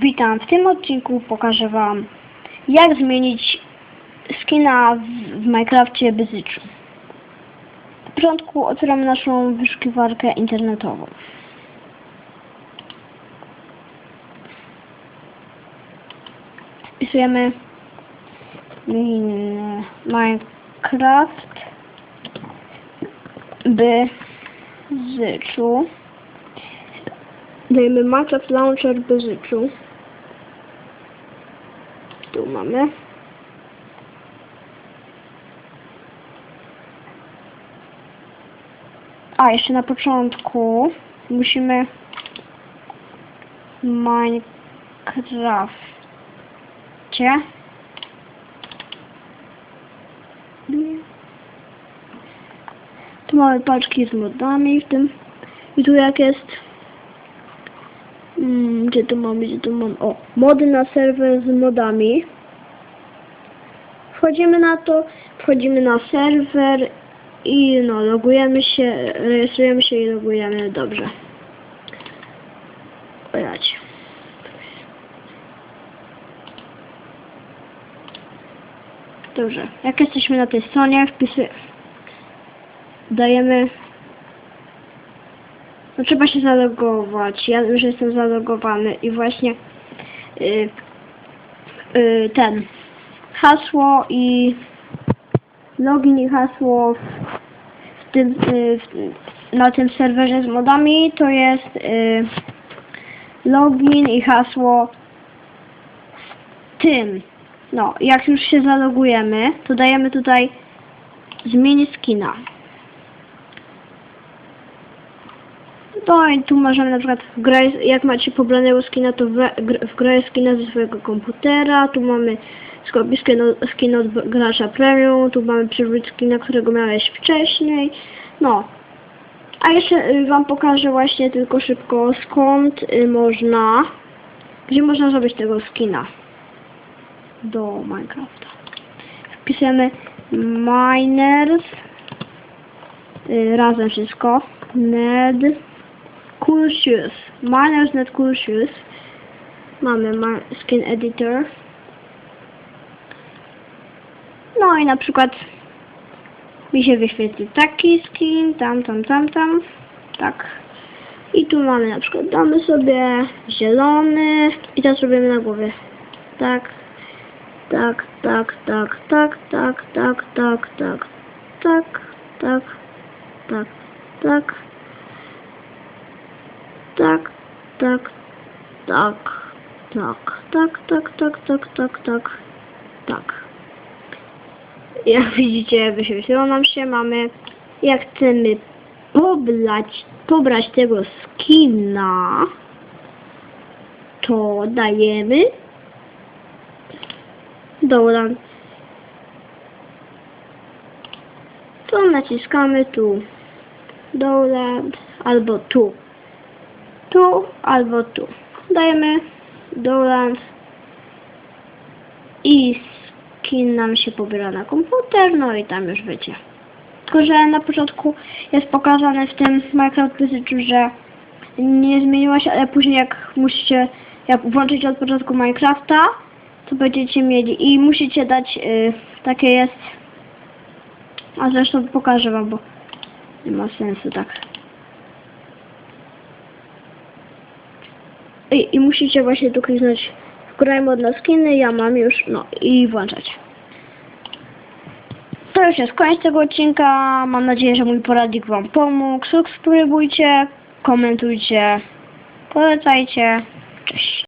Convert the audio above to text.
Witam, w tym odcinku pokażę Wam jak zmienić skina w, w Minecrafcie Byzyczu. Na początku otwieramy naszą wyszukiwarkę internetową. Wpisujemy min- Minecraft Byzyczu. Dajemy Minecraft Launcher Byzyczu. Tu mamy. A, jeszcze na początku musimy Minecrafcie. Tu mamy paczki z modami w tym. I tu jak jest Mm, gdzie tu mam, gdzie tu mam? O, mody na serwer z modami. Wchodzimy na to, wchodzimy na serwer i no, logujemy się, rejestrujemy się i logujemy dobrze. Ojać. Dobrze, jak jesteśmy na tej stronie, wpisy dajemy no trzeba się zalogować. Ja już jestem zalogowany i właśnie y, y, ten hasło i login i hasło w, tym y, w, na tym serwerze z modami to jest y, login i hasło w tym. No, jak już się zalogujemy, to dajemy tutaj zmień skina. No i tu możemy na przykład wgrać, jak macie pobranego skina, to wgrać skina ze swojego komputera. Tu mamy skin, skin od gracza premium, tu mamy przywróć skina, którego miałeś wcześniej. No. A jeszcze y, wam pokażę właśnie tylko szybko skąd y, można, gdzie można zrobić tego skina do Minecrafta. Wpisujemy miners y, razem wszystko ned Cool Shoes. Miners Net Cool Shoes. Mamy ma Skin Editor. No i na przykład mi się wyświetli taki skin, tam, tam, tam, tam. Tak. I tu mamy na przykład, damy sobie zielony i teraz robimy na głowie. Tak, tak, tak, tak, tak, tak, tak, tak, tak, tak, tak, tak, tak tak, tak, tak, tak, tak, tak, tak, tak, tak, tak, tak. Jak widzicie, wyświetliło nam się, mamy, jak chcemy pobrać, pobrać tego skina, to dajemy dobra to naciskamy tu download albo tu tu albo tu. Dajemy download i skin nam się pobiera na komputer, no i tam już wiecie. Tylko, że na początku jest pokazane w tym Minecraft Basicu, że nie zmieniła się, ale później jak musicie, jak włączyć od początku Minecrafta, to będziecie mieli i musicie dać, y, takie jest, a zresztą pokażę wam, bo nie ma sensu tak. I, I musicie właśnie tu kliknąć wgraj mod na skiny, ja mam już, no i włączać. To już jest koniec tego odcinka. Mam nadzieję, że mój poradnik Wam pomógł. Subskrybujcie, komentujcie, polecajcie. Cześć.